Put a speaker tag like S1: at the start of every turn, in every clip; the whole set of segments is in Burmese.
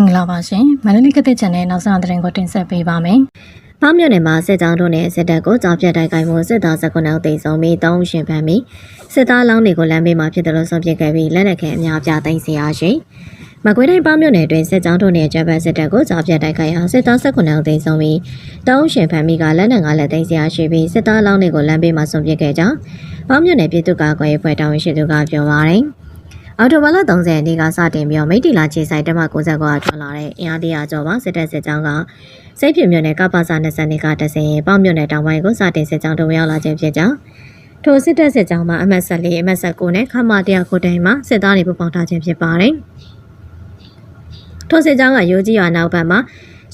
S1: င်္ဂလာပါရှင်မန္တလေးကတဲ့ channel နောက်ဆုံးသတင်းကိုတင်ဆက်ပေးပါမယ်။
S2: ပေါင်းမြို့နယ်မှာစစ်ကြောင်းတို့နဲ့စစ်တပ်ကိုကြောက်ပြတ်တိုက်ခိုက်မှုစစ်သား19ဦးသိမ်းဆုံးပြီး3ဦးရှင်ဖမ်းပြီးစစ်သားလောင်းတွေကိုလမ်းဘေးမှာဖြစ်တယ်လို့ဆုံးဖြတ်ခဲ့ပြီးလက်နက်ခဲအများအပြားသိမ်းစီရရှိ။မကွေးတိုင်းပေါင်းမြို့နယ်တွင်စစ်ကြောင်းတို့နဲ့ဂျပန်စစ်တပ်ကိုကြောက်ပြတ်တိုက်ခိုက်ရာစစ်သား19ဦးသိမ်းဆုံးပြီး3ဦးရှင်ဖမ်းပြီးကလက်နက်၅လက်သိမ်းစီရရှိပြီးစစ်သားလောင်းတွေကိုလမ်းဘေးမှာဆုံးဖြတ်ခဲ့ကြောင်းပေါင်းမြို့နယ်ပြည်သူ့ကာကွယ်ရေးဖွဲ့တာဝန်ရှိသူကပြောပါရယ်။ အော်တိုဘာလ30ရက်နေ့ကစတင်ပြီးမိတီလာခြေဆိုင်တက်မ69ကထွက်လာတဲ့အင်အားတရာကျော်ပါစစ်တပ်စစ်ကြောင်းကစိတ်ပြမြို့နယ်ကပ္ပစာ20နှစ်ကတဆင်ပေါင်းမြို့နယ်တောင်ပိုင်းကိုစတင်စစ်ကြောင်းတို့ရောက်လာခြင်းဖြစ်ကြောင်းထိုစစ်တပ်စစ်ကြောင်းမှာအမှတ်14အမှတ်19နဲ့ခမ100ခုတိုင်မှာစစ်သားတွေပူပေါင်းထားခြင်းဖြစ်ပါတယ်။ထိုစစ်ကြောင်းကရိုးကြီးရွာနောက်ဘက်မှာ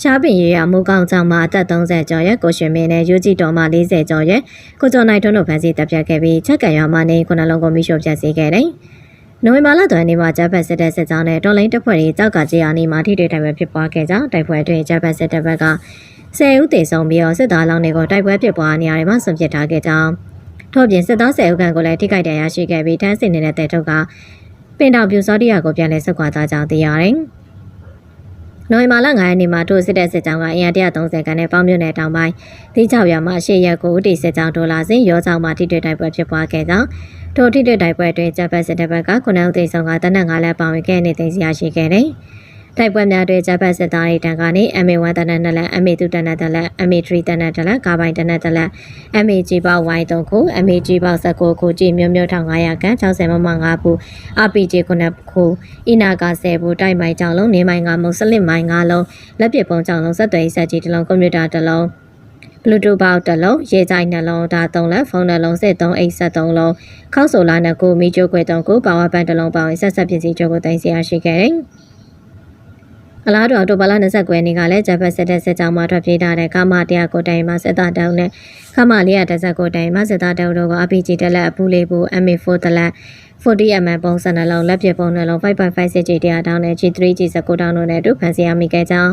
S2: ရှားပင်ရရမူကောင်းကြောင်မှာအသက်30ကျော်ရဲ့ကိုရှင်မင်းနဲ့ယူကြည်တော်မှာ40ကျော်ရဲ့ကိုကျော်နိုင်ထွန်းတို့ဖမ်းဆီးတပ်ဖြတ်ခဲ့ပြီးချက်ကန်ရွာမှာနေခုနှလုံးကိုမိရှို့ဖျက်ဆီးခဲ့တယ်။ နိုဝင်ဘာလတွင်နေမှာဂျပန်စစ်တပ်စစ်ကြောင်းနဲ့တော်လိုင်းတပ်ဖွဲ့တွေကြောက်ကကြေးအားနေမှာထိတွေ့တိုက်ပွဲဖြစ်ပွားခဲ့ကြောင်းတိုက်ပွဲတွင်ဂျပန်စစ်တပ်ဘက်က10ဦးသေဆုံးပြီးတော့စစ်သားလောင်းတွေကိုတိုက်ပွဲဖြစ်ပွားနေရာတွေမှာဆွန့်ပစ်ထားခဲ့ကြောင်းထို့ပြင်စစ်သား10ဦးခန့်ကိုလည်းထိခိုက်ဒဏ်ရာရှိခဲ့ပြီးတန်းစင်နေတဲ့တဲ့ထုတ်ကပင်တော်ပြူစောတိယာကိုပြန်လည်ဆုတ်ခွာသွားကြောင်းသိရတယ်။နိုဝင်ဘာလ9ရက်နေ့မှာထိုစစ်တပ်စစ်ကြောင်းကအင်အား130ခန်းနဲ့ပေါင်းမြို့နယ်တောင်ပိုင်းတိကျရွာမှာရှေ့ရက်ကိုတီစစ်ကြောင်းဒေါ်လာစင်ရောကြောင်းမှာထိတွေ့တိုက်ပွဲဖြစ်ပွားခဲ့ကြောင်း ထိုထိတွေ့တိုက်ပွဲအတွင်းဂျပန်စစ်တပ်ဘက်က9ဦးသေဆုံးကတနက်9လက်ပါဝင်ခဲ့နေသိသိရရှိခဲ့တယ်။တိုက်ပွဲများတွင်ဂျပန်စစ်သားတွေတန်ကနေ MA1 တနက်2လက် MA2 တနက်2လက် MA3 တနက်2လက်ကားပိုင်တနက်2လက် MAG ပေါက် Y3 ခု MAG ပေါက်19ခုကြည်မျိုးမျိုး1500ခန်း60မမ5ခု RPG 9ခုအီနာက10ဘူးတိုက်မိုင်ကြောင်လုံးနေမိုင်5မုံစလစ်မိုင်5လုံးလက်ပစ်ပုံးကြောင်လုံးဆက်သွယ်ဆက်ကြီးတစ်လုံးကွန်ပျူတာတစ်လုံး Bluetooth ပေါက်တစ်လုံးရေကြိုင်နှလုံးဒါ3လက်ဖုန်းနှလုံးစစ်3အိတ်ဆက်3လုံးခောက်ဆိုလာနှစ်ခုမီချိုခွေ3ခုပါဝါဘန်တစ်လုံးပေါင်းဆက်ဆက်ပစ္စည်းချုပ်ကိုတင်စီရရှိခဲ့တယ်အလားတူအော်တိုဘာလ29ရက်နေ့ကလည်းဂျပန်စစ်တပ်စစ်ကြောင်းမှထွက်ပြေးထားတဲ့ကာမတရားကိုတိုင်မှာစစ်သားတောင်းနဲ့ခမလေးရတက်ဆက်ကိုတိုင်မှာစစ်သားတောင်းတို့က RPG တက်လက်အပူလေးဘူး MA4 တက်လက် 40mm ပုံစံနှလုံးလက်ပစ်ပုံနှလုံး 5.5 cc တရားတောင်းနဲ့ G3 G19 တောင်းတို့နဲ့အတူဖန်ဆီးရမိခဲ့ကြောင်း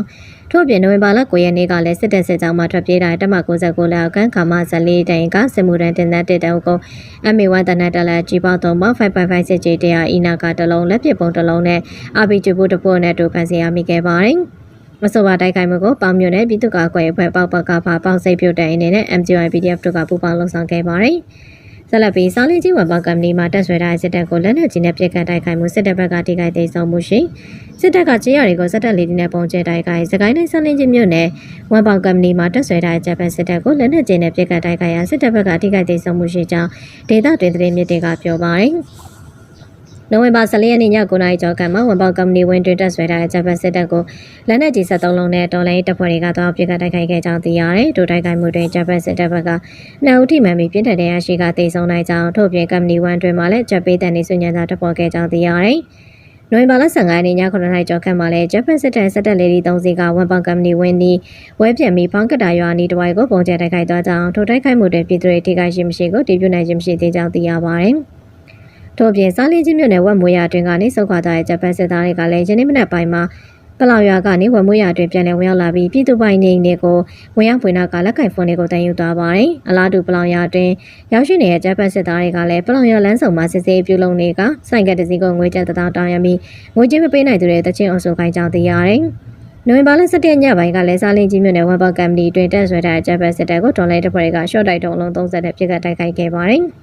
S2: ထို့ပြင်နိုဝင်ဘာလ9ရက်နေ့ကလည်းစစ်တပ်စစ်ကြောင်းမှထွက်ပြေးတဲ့တက်မ69လက်အောက်ကန်ခမ14တိုင်ကစစ်မှုရန်တင်တဲ့တက်တောင်းကို MA1 တနက်တက်လက် G ပေါ3မှာ5.5 cc တရားအီနာကတလုံးလက်ပစ်ပုံတစ်လုံးနဲ့ RPG ဘူးတစ်ပုတ်နဲ့အတူဖန်ဆီးရမိခဲ့ပါတယ်မဆိုပါတိုက်ခိုက်မှုကိုပေါင်မြို့နယ်ပြည်သူ့ကာကွယ်ရေးအဖွဲ့ပေါက်ပကဖာပေါင်စိတ်ပြုတ်တဲ့အနေနဲ့ MGI PDF တို့ကပူးပေါင်းလှုပ်ဆောင်ခဲ့ပါတယ်။ ဆက်လက်ပြီးစောင်းလင်းကြီးဝမ်ပေါကမ်ပဏီမှာတက်ဆွဲထားတဲ့စစ်တပ်ကိုလက်နက်ကြီးနဲ့ပစ်ခတ်တိုက်ခိုက်မှုစစ်တပ်ဘက်ကထိခိုက်သိမ်းဆုံးမှုရှိစစ်တပ်ကကြေးရတွေကိုစစ်တပ်လေးတွေနဲ့ပုံကျဲတိုက်ခိုက်စကိုင်းတိုင်းစောင်းလင်းကြီးမြို့နယ်ဝမ်ပေါကမ်ပဏီမှာတက်ဆွဲထားတဲ့ဂျပန်စစ်တပ်ကိုလက်နက်ကြီးနဲ့ပစ်ခတ်တိုက်ခိုက်ရာစစ်တပ်ဘက်ကထိခိုက်သိမ်းဆုံးမှုရှိကြောင်းဒေသတွင်သတင်းမြစ်တွေကပြောပါတယ်။ နိုဝင်ဘာ14ရက်နေ့ည9:00နာရီကျော်ကမှဝန်ပေါကုမ္ပဏီဝင်တွင်တက်ဆွဲထားတဲ့ဂျပန်စစ်တပ်ကိုလက်နက်ကြီး73လုံးနဲ့တော်လိုင်းတပ်ဖွဲ့တွေကသွားပြစ်ကတိုက်ခိုက်ခဲ့ကြောင်းသိရတယ်။ဒိုတိုက်ခိုက်မှုတွင်ဂျပန်စစ်တပ်ဘက်ကနှစ်ဦးထိမှန်ပြီးပြင်းထန်တဲ့ရရှိကတေဆုံးနိုင်ကြောင်းထို့ပြင်ကုမ္ပဏီဝန်တွင်မှာလည်းဂျပန်တန်နေဆွညံသာတပ်ဖွဲ့ခဲ့ကြောင်းသိရတယ်။နိုဝင်ဘာလ15ရက်နေ့ည9:00နာရီကျော်ခန့်မှာလဲဂျပန်စစ်တပ်စစ်တပ်လေဒီ3စီးကဝန်ပေါကုမ္ပဏီဝင်ဒီဝဲပြန်ပြီးဖောင်းကတာရွာနီတဝိုင်ကိုပုံကျဲတိုက်ခိုက်သွားကြောင်းထိုတိုက်ခိုက်မှုတွင်ပြည်သူတွေထိခိုက်ရှိမရှိကိုတည်ပြုနိုင်ခြင်းမရှိသေးကြောင်းသိရပါတယ်။ ထို့အပြင်စားလင်းချင်းမြို့နယ်ဝက်မွေးရအတွင်းကနေစုခွာသွားတဲ့ဂျပန်စစ်သားတွေကလည်းယနေ့မနက်ပိုင်းမှာပလောင်ရွာကနေဝက်မွေးရအတွင်းပြန်လည်ဝင်ရောက်လာပြီးပြည်သူပိုင်နေအိမ်တွေကိုဝင်ရောက်ဖွင့်နာကလက်ကင်ဖုန်းတွေကိုတန်ယူသွားပါတယ်။အလားတူပလောင်ရွာအတွင်းရောက်ရှိနေတဲ့ဂျပန်စစ်သားတွေကလည်းပလောင်ရွာလမ်းဆောင်မှာစစ်ဆေးပြုလုပ်နေကဆိုင်ကတစည်းကိုငွေကျပ်တောင်းတောင်းရပြီးငွေကြေးမပေးနိုင်သူတွေတချင်းအောင်ဆိုခိုင်းကြောင်းသိရတယ်။နိုဝင်ဘာလ17ရက်ညပိုင်းကလည်းစားလင်းကြီးမြို့နယ်ဝမ်ပေါကမ်ပဏီတွင်တက်ဆွဲထားတဲ့ဂျပန်စစ်တပ်ကိုဒေါ်လာတစ်ဖွဲ့ကရှော့တိုက်တုံးလုံး30နဲ့ပြစ်ကတိုက်ခိုက်ခဲ့ပါတယ်။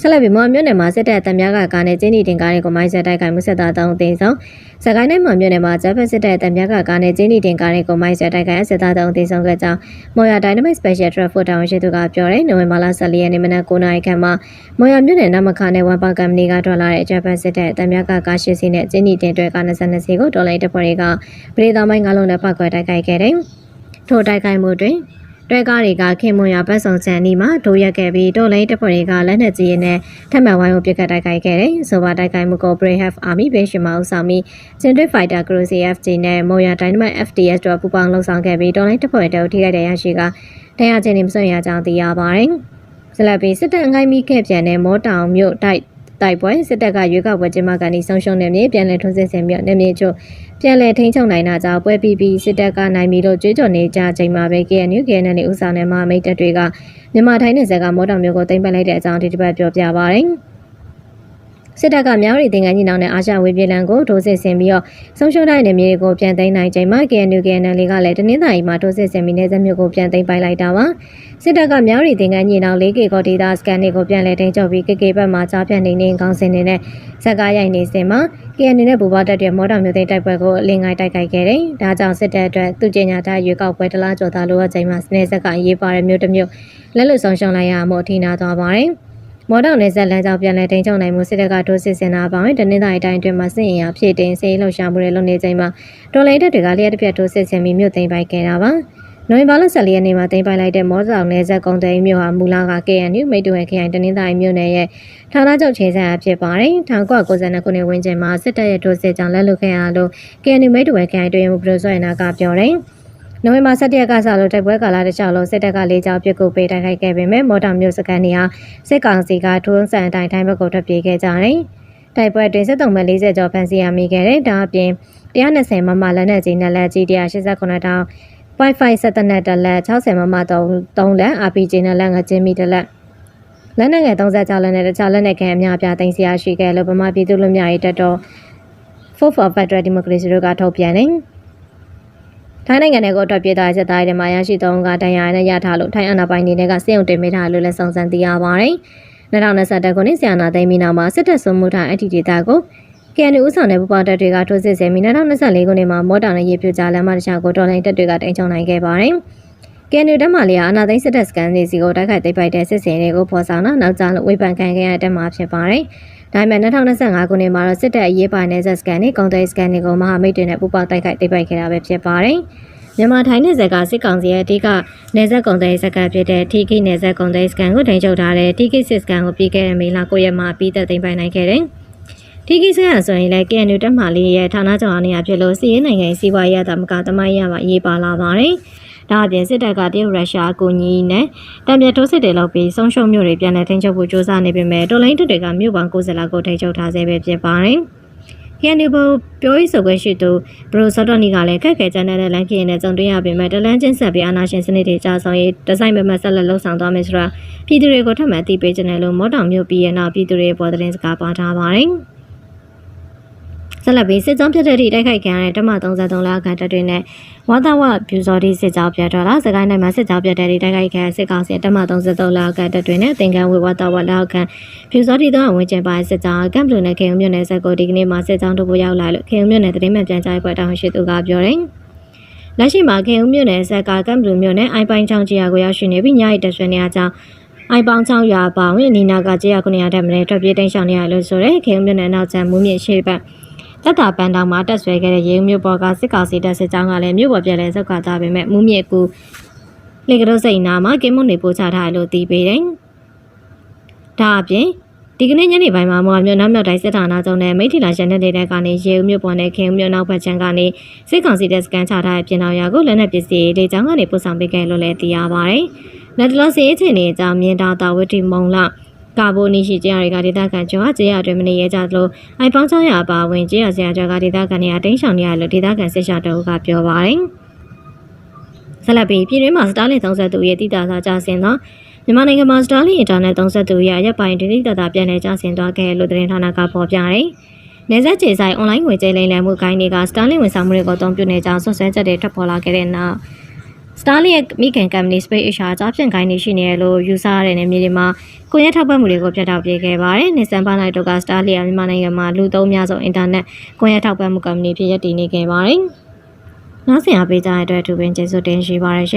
S2: ဆက်လက်ပြီးမော်မြို့နယ်မှာစစ်တပ်အတများကကားနဲ့ကျင်းတီတင်ကားတွေကိုမိုင်းဆက်တိုက်ခိုက်မှုဆက်သားတောင်းအသိဆောင်စကိုင်းတိုင်းမှာမြို့နယ်မှာဂျပန်စစ်တပ်အတများကကားနဲ့ကျင်းတီတင်ကားတွေကိုမိုင်းဆက်တိုက်ခိုက်ဆက်သားတောင်းအသိဆောင်ခဲ့ကြောင်းမော်ရ Dynamic Special Traffic တာဝန်ရှိသူကပြောတယ်နိုဝင်ဘာလ14ရက်နေ့မနက်9:00နာရီခန့်မှာမော်ရမြို့နယ်နမခနဲ့ဝမ်ပါကမ်ပဏီကထွက်လာတဲ့ဂျပန်စစ်တပ်အတများကကားရှစ်စီးနဲ့ကျင်းတီတင်တွေက22စီးကိုဒေါ်လာတပ်ဖွဲ့တွေကပရိသမိုင်းငါးလုံးနဲ့ပောက်ကွယ်တိုက်ခိုက်ခဲ့တယ်ထိုတိုက်ခိုက်မှုတွင် တွဲကားတွေကခင်မွန်ရပတ်စုံချန်နီမှာဒိုးရက်ခဲ့ပြီးတော်လိုင်းတပ်ဖွဲ့တွေကလက်နက်ကြီးနဲ့ထပ်မံဝိုင်းဝန်းပစ်ခတ်တိုက်ခိုက်ခဲ့တယ်။ဆိုပါတိုက်ခိုက်မှုကို Brave Army Base မှာဦးဆောင်ပြီး Central Fighter Cruise CFG နဲ့ Moya Dynamite FTS တို့ပူးပေါင်းလှုပ်ဆောင်ခဲ့ပြီးတော်လိုင်းတပ်ဖွဲ့တို့ထိခိုက်တဲ့ရရှိကတရားချင်းနေမစွန့်ရကြောင်းသိရပါတယ်။ဇလက်ပီစစ်တပ်အငိုင်းမိခဲ့ပြန်တဲ့မောတောင်မြို့တိုက် တိုက်ပွဲစစ်တပ်ကရွေးကောက်ပွဲကျင်းပကနေဆုံးရှုံးနေမြေပြန်လည်ထွန်းစစ်ဆင်ပြီးနေမြေချို့ပြန်လည်ထိန်းချုပ်နိုင်တာကြောင့်ပွဲပြီးပြီးစစ်တပ်ကနိုင်ပြီလို့ကြွေးကြော်နေကြချိန်မှာပဲ KNU KNL နဲ့ဦးဆောင်တဲ့မဟာမိတ်တပ်တွေကမြန်မာထိုင်းနယ်စပ်ကမော်တော်မျိုးကိုတင်ပက်လိုက်တဲ့အကြောင်းဒီတစ်ပတ်ပြောပြပါရစေ။ စစ်တပ်ကမြောက်ရီတင်ငန်းကြီးနောင်နဲ့အာရှဝေပြည်လန်ကိုဒိုးစစ်ဆင်ပြီးတော့ဆုံးရှုံးတဲ့နေမြေတွေကိုပြန်သိမ်းနိုင်ချိန်မှာ KNU KNL ကလည်းတနင်္သာရီမှာဒိုးစစ်ဆင်ပြီးနေဆက်မျိုးကိုပြန်သိမ်းပိုက်လိုက်တာပါစစ်တပ်ကမြောက်ရီတင်ငန်းကြီးနောင် 4K ကိုဒေတာစကန်တွေကိုပြန်လည်ထိန်းချုပ်ပြီး KK ဘက်မှာကြားဖြတ်နေနေကောင်းစင်နေတဲ့ဇက်ကားရိုက်နေစင်မှာ KNU နဲ့ဘူပါတက်တဲ့မော်တော်မျိုးသိမ်းတိုက်ပွဲကိုအလင်းငိုင်းတိုက်ခိုက်ခဲ့တယ်။ဒါကြောင့်စစ်တပ်အတွက်သူကျင်ညာထားရွေးကောက်ပွဲတလားကျော်သားလိုအပ်ချိန်မှာစနေဆက်ကအရေးပါတဲ့မျိုးတစ်မျိုးလက်လွတ်ဆုံးရှုံးလိုက်ရမှုအထိနာသွားပါတယ်။ မော်တော်နယ်ဆက်လမ်းကြောင်းပြန်လည်ထိန်းချုပ်နိုင်မှုစစ်တပ်ကဒိုးစစ်စင်တာပေါင်းတနင်္သာရီတိုင်းအတွင်းမှာစစ်ရင်ရဖြည့်တင်စေလှုပ်ရှားမှုတွေလုပ်နေချိန်မှာတော်လိုင်းတပ်တွေကလျှက်တစ်ပြက်ဒိုးစစ်စင်ပြီးမြို့သိမ်းပိုက်ခဲ့တာပါ။နိုဝင်ဘာလ14ရက်နေ့မှာတင်ပိုင်လိုက်တဲ့မော်ဆောင်နယ်ဆက်ကုန်းသိမ်းမြို့ဟာမူလက KNU မိတ်တူဝဲခရိုင်တနင်္သာရီမြို့နယ်ရဲ့ဌာနချုပ်ခြေဆိုင်ရာဖြစ်ပါတယ်။1992ခုနှစ်ဝန်းကျင်မှာစစ်တပ်ရဲ့ဒိုးစစ်ကြောင့်လက်လွတ်ခဲ့ရလို့ KNU မိတ်တူဝဲခရိုင်တွင်မှုပရိုဆိုရနာကပြောတယ်။ နိုဝင်ဘာ17ရက်ကစလို့တိုက်ပွဲကာလတစ်လျှောက်လုံးစစ်တပ်ကလေးကြောင်ပြစ်ကိုပေးတိုက်ခိုက်ခဲ့ပေမဲ့မော်တော်မျိုးစကန်တွေဟာစစ်ကောင်စီကထိုးစံအတိုင်းတိုင်းဘက်ကိုထွက်ပြေးခဲ့ကြတယ်။တိုက်ပွဲတွင်စစ်တုံးမဲ့40ကျော်ဖမ်းဆီးရမိခဲ့တယ်။ဒါအပြင်120မမလက်နက်ကြီးနဲ့လက်ကြီး189တောင် Wi-Fi ဆက်တနက်တစ်လက်60မမ3 3လက် RPG နဲ့လက်ငါချင်းမီတစ်လက်လက်နက်ငယ်36လက်နဲ့တခြားလက်နက်ခဲအများအပြားတင်စီရရှိခဲ့လို့ဗမာပြည်သူ့လူမျိုးရေးတပ်တော် Fourth for Federal Democracy တို့ကထုတ်ပြန်တယ်။ ထိုင်းနိုင်ငံတွေကိုအတွက်ပြေးသားစစ်သားတွေမှာရရှိသုံးကတရားနဲ့ရထားလို့ထိုင်းအာဏာပိုင်တွေကစေုံတင်မိထားလို့လည်းစုံစမ်းသိရပါတယ်။2021ခုနှစ်ဆီယနာသိမ်းပြီးနောက်မှာစစ်တပ်စုမှုထားအထီဒေတာကို KNU ဦးဆောင်တဲ့ပူပေါင်းတပ်တွေကထိုးစစ်ဆင်ပြီး2024ခုနှစ်မှာမော်တာနဲ့ရေပြူကြားလမ်းမတစ်ခြားကိုတော်လိုင်းတပ်တွေကတင်ချုံနိုင်ခဲ့ပါတယ်။ KNU တပ်မှလည်းအာနာသိန်းစစ်တပ်စကန်စီစီကိုတိုက်ခိုက်သိမ်းပိုက်တဲ့စစ်စင်တွေကိုဖော်ဆောင်တာနောက်ကျလို့ဝေဖန်ခံခဲ့ရတဲ့မှာဖြစ်ပါတယ်။ဒါပေမဲ့2025ခုနှစ်မှာတော့စစ်တပ်အရေးပါနယ်ဆက်စကန်တွေကုန်သွယ်စကန်တွေကိုမဟာမိတ်တွေနဲ့ပူးပေါင်းတိုက်ခိုက်သိမ်းပိုက်ခဲ့တာပဲဖြစ်ပါတယ်။မြန်မာထိုင်းနယ်စပ်ကစစ်ကောင်စီရဲ့အဓိကနေဆက်ကုန်တဲ့စကန်ဖြစ်တဲ့ TK နေဆက်ကုန်တဲ့စကန်ကိုထိန်းချုပ်ထားတဲ့ TK စစ်စကန်ကိုပြီးခဲ့တဲ့မေလ9ရက်မှာပြီးသက်သိမ်းပိုက်နိုင်ခဲ့တယ်။ဒီကိစ္စရဆိုရင်လည်း KNU တက်မှလေးရဲ့ဌာနချုပ်အားနေရာဖြစ်လို့စီးရဲနိုင်ငံစီးပွားရေးအသမကတမိုင်းရမှာရေးပါလာပါတယ်။ ဒါအပြင်စစ်တပ်ကတရုတ်ရုရှားအကူအညီနဲ့တံပြတ်ထိုးစစ်တွေလုပ်ပြီးဆုံးရှုံးမျိုးတွေပြန်လည်ထိန်းချုပ်ဖို့ကြိုးစားနေပေမဲ့တော်လိုင်းတပ်တွေကမြို့ပေါင်း90လောက်ကိုထိန်းချုပ်ထားဆဲပဲဖြစ်ပါတယ်။ KNU ဘပြောရေးဆိုခွင့်ရှိသူဘရိုစော်တော်နီကလည်းခက်ခဲကြတဲ့လမ်းခရီးနဲ့ကြုံတွေ့ရပေမဲ့တလန်းချင်းဆက်ပြီးအာဏာရှင်စနစ်တွေကြာဆောင်ရေးဒီဇိုင်းမမဆက်လက်လှုပ်ဆောင်သွားမယ်ဆိုတာပြည်သူတွေကိုထပ်မံသိပေးခြင်းနဲ့လို့မော်တောင်မြို့ပြည်ရဲ့နောက်ပြည်သူတွေပေါ်သတင်းစကားပါထားပါတယ်။ ဆက်လက်ပြီးစစ်ကြောင်းဖြစ်တဲ့အထိတိုက်ခိုက်ခံရတဲ့တမ33လခန့်တပ်တွေနဲ့ဝါသဝပြူစော်ဒီစစ်ကြောင်းပြတ်တော်လာစကိုင်းတိုင်းမှာစစ်ကြောင်းပြတ်တဲ့အထိတိုက်ခိုက်ခံရစစ်ကောင်စီတမ33လခန့်တပ်တွေနဲ့သင်္ကန်းဝေဝါသဝလက်အောက်ခံပြူစော်ဒီသောဝင်ကျင်ပိုင်းစစ်ကြောင်းကမ်ဘလူနဲ့ခေုံမြို့နယ်ဆက်ကိုဒီကနေ့မှာစစ်ကြောင်းတို့ပို့ရောက်လာလို့ခေုံမြို့နယ်တရင်မှန်ပြန်ကြားပွဲတောင်းရှိသူကပြောတယ်လက်ရှိမှာခေုံမြို့နယ်ဆက်ကကမ်ဘလူမြို့နယ်အိုင်ပိုင်းချောင်းကြီးရာကိုရောက်ရှိနေပြီးညရီတက်ဆွေနေရကြောင်းအိုင်ပေါင်းချောင်းရွာပေါင်းဝင်နီနာကကြေးရ900တက်မလဲထွက်ပြေးတိမ်းရှောင်နေရလို့ဆိုရဲခေုံမြို့နယ်နောက်ကျန်မူးမြင့်ရှိပတ် တက်တာပန်းတောင်မှာတက်ဆွဲခဲ့တဲ့ရေဦးမြို့ပေါ်ကစစ်ကောင်စီတပ်စစ်ကြောင်းကလည်းမြို့ပေါ်ပြက်လဲဆုတ်ခါသွားပေမဲ့မူးမြစ်ကူလေကတော်စိန်နာမှာကင်းမွန်နေပို့ချထားတယ်လို့သိပေးတယ်။ဒါအပြင်ဒီကနေ့ညနေပိုင်းမှာမော်မြို့နောက်မြောက်တိုင်းစစ်ဌာနချုပ်နဲ့မိထီလာရန်တဲ့တဲ့ကနေရေဦးမြို့ပေါ်နဲ့ခင်ဦးမြို့နောက်ဘက်ခြမ်းကနေစစ်ကောင်စီတပ်စကန်ချထားတဲ့ပြင်တော်ရာကိုလက်နက်ပစ္စည်းလေကြောင်းကနေပို့ဆောင်ပေးခဲ့လို့လည်းသိရပါတယ်။လက်တလောစီအချိန်လေးအကြောင်းမြင်တာတာဝတိမုံလကာ ဘိုနီရှိကျရတွေကဒေသခံကျော်ကျရအတွင်မနေရကြသလိုအိုင်ပေါင်းချောင်းရအပါဝင်ကျရဆရာကျော်ကဒေသခံတွေအတင်းရှောင်နေရလို့ဒေသခံစစ်ရှာတော်ကပြောပါတယ်။ဆက်လက်ပြီးပြည်တွင်းမှာစတားလင်32ရဲ့တည်တာစာကြဆင်သောမြန်မာနိုင်ငံမှာစတားလင်အင်တာနက်32ရဲ့ရပ်ပိုင်ဒိဋ္ဌိတတာပြန်လည်ကြဆင်သွားခဲ့လို့သတင်းဌာနကဖော်ပြတယ်။နေဆက်ခြေဆိုင်အွန်လိုင်းငွေကြေးလိမ်လည်မှုကိုင်းတွေကစတားလင်ဝန်ဆောင်မှုတွေကိုအသုံးပြုနေကြောင်းဆွဆွဲချက်တွေထွက်ပေါ်လာခဲ့တဲ့နောက် Starlink ရဲ့မိခင် company Space Asia အပြင်ခိုင်းနေရှိနေရလို့ယူဆရတဲ့နေမြေတွေမှာကိုရဲထောက်ပံ့မှုတွေကိုပြတ်တောက်ပေးခဲ့ပါတယ်။နေဆန်ပန်လိုက်တော့က Starlink ကမြန်မာနိုင်ငံမှာလူသုံးများဆုံးအင်တာနက်ကိုရဲထောက်ပံ့မှု company ဖြစ်ရည်တည်နေခဲ့ပါတယ်။နောက်ဆင်အားပေးကြတဲ့အတွက်အထူးပင်ကျေးဇူးတင်ရှိပါတယ်ရှင်